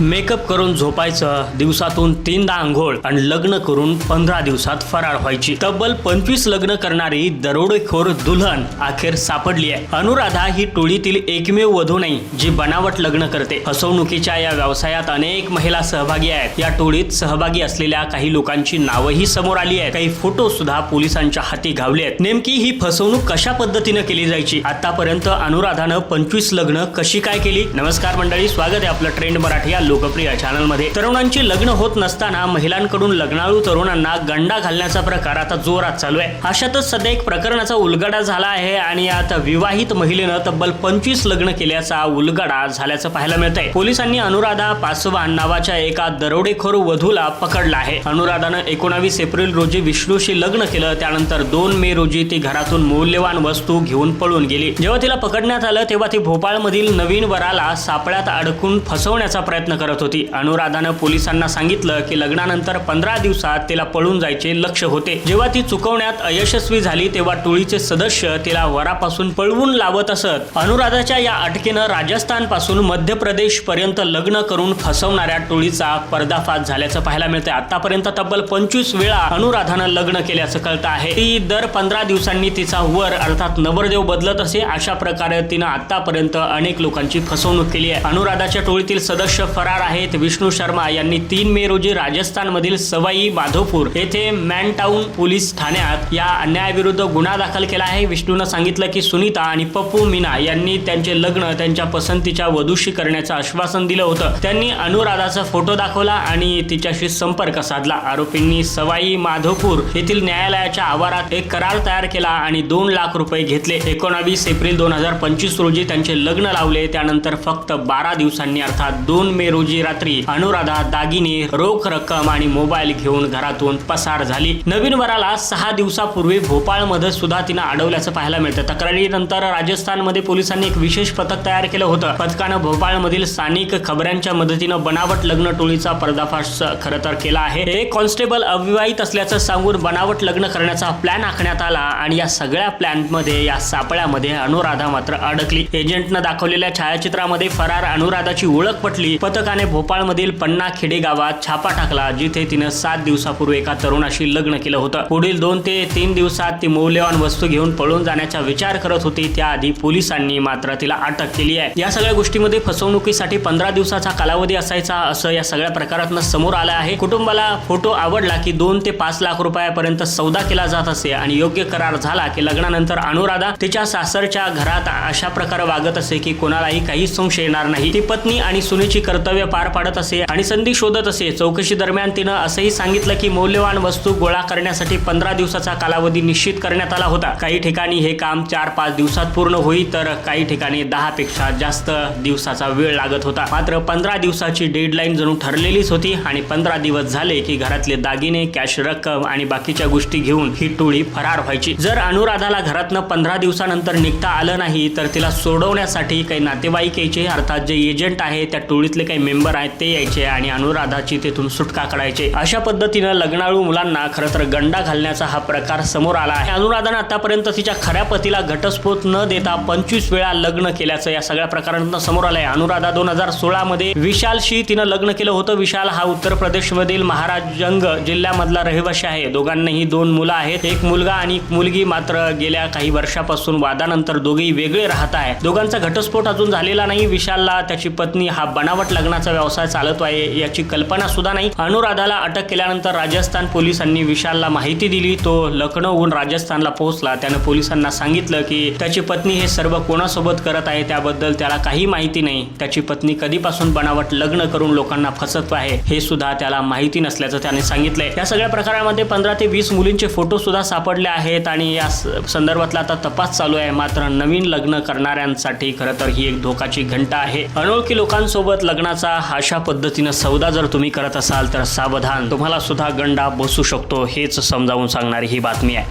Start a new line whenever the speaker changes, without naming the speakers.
Makeup करून झोपायचं दिवसातून तीनदा आंघोळ आणि लग्न करून पंधरा दिवसात फराळ व्हायची. तब्बल पंचवीस लग्न करणारी दरोडेखोर दुल्हन अखेर सापडली आहे अनुराधा ही टोळीतील एकमेव वधू नाही जी बनावट लग्न करते. फसवणुकीच्या या व्यवसायात अनेक महिला सहभागी आहेत. या टोळीत सहभागी असलेल्या काही लोकांची नावंही समोर आली आहेत. काही फोटो सुद्धा पोलिसांच्या हाती घावले आहेत. नेमकी ही फसवणूक कशा पद्धतीनं केली जायची? आतापर्यंत अनुराधानं पंचवीस लग्न कशी काय केली? नमस्कार मंडळी स्वागत आहे आपलं ट्रेंड मराठी या लोकप्रिय चॅनलमध्ये तरुणांची लग्न होत नसताना महिलांकडून लग्नाळू तरुणांना गंडा घालण्याचा प्रकार आता जोरात चालू आहे. अशातच सध्या एक प्रकरणाचा उलगडा झाला आहे आणि यात विवाहित महिलेनं तब्बल पंचवीस लग्न केल्याचा उलगडा झाल्याचं पाहायला मिळत आहे पोलिसांनी अनुराधा पासवान नावाच्या एका दरोडेखोर वधूला पकडला आहे. अनुराधानं एकोणावीस एप्रिल रोजी विष्णूशी लग्न केलं त्यानंतर दोन मे रोजी ती घरातून मौल्यवान वस्तू घेऊन पळून गेली. जेव्हा तिला पकडण्यात आलं तेव्हा ती भोपाळमधील नवीन वराला सापळ्यात अडकून फसवण्याचा प्रयत्न करत होती. अनुराधानं पोलिसांना सांगितलं की लग्नानंतर पंधरा दिवसात तिला पळून जायचे लक्ष होते. जेव्हा ती चुकवण्यात अयशस्वी झाली तेव्हा टोळीचे सदस्य तिला वरापासून पळवून लावत असत. अनुराधाच्या या अटकेनं राजस्थानपासून मध्य प्रदेश पर्यंत लग्न करून फसवणाऱ्या टोळीचा पर्दाफाश झाल्याचं पाहायला मिळतंय. आतापर्यंत तब्बल पंचवीस वेळा अनुराधानं लग्न केल्याचं कळतं आहे. ती दर पंधरा दिवसांनी तिचा वर अर्थात नवरदेव बदलत असे अशा प्रकारे तिनं आतापर्यंत अनेक लोकांची फसवणूक केली आहे. अनुराधाच्या टोळीतील सदस्य फरार आहेत. विष्णू शर्मा यांनी तीन मे रोजी राजस्थानमधील सवाई माधोपूर येथे मॅनटाऊन पोलीस ठाण्यात या अन्यायाविरुद्ध गुन्हा दाखल केला आहे. विष्णूनं सांगितलं की सुनीता आणि पप्पू मीना यांनी त्यांचे लग्न त्यांच्या पसंतीच्या वधूशी करण्याचं आश्वासन दिलं होतं. त्यांनी अनुराधाचा फोटो दाखवला आणि तिच्याशी संपर्क साधला. आरोपींनी सवाई माधोपूर येथील न्यायालयाच्या आवारात एक करार तयार केला आणि दोन लाख रुपये घेतले. एकोणावीस एप्रिल दोन हजार पंचवीस रोजी त्यांचे लग्न लावले. त्यानंतर फक्त बारा दिवसांनी अर्थात दोन मे रोजी रात्री अनुराधा दागिने रोख रक्कम आणि मोबाईल घेऊन घरातून पसार झाली. नवीन वराला सहा दिवसापूर्वी भोपाळमध्ये सुद्धा तिनं अडवल्याचं पाहायला मिळतं. तक्रारीनंतर राजस्थानमध्ये पोलिसांनी एक विशेष पथक तयार केलं होतं. पथकानं भोपाळमधील स्थानिक खबऱ्यांच्या मदतीनं बनावट लग्न टोळीचा पर्दाफाश खरं तर केला आहे. एक कॉन्स्टेबल अविवाहित असल्याचं सांगून बनावट लग्न करण्याचा प्लॅन आखण्यात आला आणि या सगळ्या प्लॅनमध्ये या सापळ्यामध्ये अनुराधा मात्र अडकली. एजंटनं दाखवलेल्या छायाचित्रामध्ये फरार अनुराधाची ओळख पटली. पथकाने भोपाळमधील पन्ना खेडे गावात छापा टाकला जिथे तिनं सात दिवसापूर्वी एका तरुणाशी लग्न केलं होतं. पुढील दोन ते तीन दिवसात ती मौल्यवान वस्तू घेऊन पळून जाण्याचा विचार करत होती. त्याआधी पोलिसांनी मात्र तिला अटक केली आहे. या सगळ्या गोष्टीमध्ये फसवणुकीसाठी पंधरा दिवसाचा कालावधी असायचा असं या सगळ्या प्रकारातनं समोर आलं आहे. कुटुंबाला फोटो आवडला की दोन ते पाच लाख रुपयापर्यंत सौदा केला जात असे आणि योग्य करार झाला की लग्नानंतर अनुराधा तिच्या सासरच्या घरात अशा प्रकारे वागत असे की कोणालाही काही संशय येणार नाही. ती पत्नी आणि सुनेची कर्तव्य कर्तव्य पार पाडत असे आणि संधी शोधत असे चौकशी दरम्यान तिनं असंही सांगितलं की मौल्यवान वस्तू गोळा करण्यासाठी पंधरा दिवसाचा कालावधी निश्चित करण्यात आला होता. काही ठिकाणी हे काम चार पाच दिवसात पूर्ण होईल तर काही ठिकाणी दहा पेक्षा जास्त दिवसाचा वेळ लागत होता. मात्र पंधरा दिवसाची डेडलाईन जणू ठरलेलीच होती आणि पंधरा दिवस झाले की घरातले दागिने कॅश रक्कम आणि बाकीच्या गोष्टी घेऊन ही टोळी फरार व्हायची. जर अनुराधाला घरातनं पंधरा दिवसानंतर निघता आलं नाही तर तिला सोडवण्यासाठी काही नातेवाईक यायचे अर्थात जे एजंट आहे त्या टोळीतले काही मेंबर आहेत ते यायचे आणि अनुराधाची तेथून सुटका करायचे. अशा पद्धतीनं लग्नाळू मुलांना खरं तर गंडा घालण्याचा हा प्रकार समोर आला आहे. अनुराधानं आतापर्यंत तिच्या खऱ्या पतीला घटस्फोट न देता पंचवीस वेळा लग्न केल्याचं या सगळ्या प्रकारांतून समोर आलंय. अनुराधा दोन हजार सोळामध्ये विशालशी तिनं लग्न केलं होतं. विशाल हा उत्तर प्रदेशमधील महाराजगंज जिल्ह्यामधला रहिवाशी आहे. दोघांनाही दोन मुलं आहेत. एक मुलगा आणि एक मुलगी मात्र गेल्या काही वर्षापासून वादानंतर दोघेही वेगळे राहत आहे दोघांचा घटस्फोट अजून झालेला नाही. विशालला त्याची पत्नी हा बनावट लग्नाचा व्यवसाय चालतो आहे याची कल्पना सुद्धा नाही. अनुराधाला अटक केल्यानंतर राजस्थान पोलिसांनी विशालला माहिती दिली. तो लखनौहून राजस्थानला पोहोचला. त्यानं पोलिसांना सांगितलं की त्याची पत्नी हे सर्व कोणासोबत करत आहे त्याबद्दल त्याला काही माहिती नाही. त्याची पत्नी कधीपासून बनावट लग्न करून लोकांना फसत आहे हे सुद्धा त्याला माहिती नसल्याचं त्याने सांगितलंय. या सगळ्या प्रकारामध्ये पंधरा ते वीस मुलींचे फोटो सुद्धा सापडले आहेत आणि या संदर्भातला आता तपास चालू आहे. मात्र नवीन लग्न करणाऱ्यांसाठी खरं तर ही एक धोकाची घंटा आहे. अनोळखी लोकांसोबत लग्नाचा अशा पद्धतीनं सौदा जर तुम्ही करत असाल तर सावधान. तुम्हाला सुद्धा गंडा बसू शकतो हेच समजावून सांगणारी ही बातमी आहे.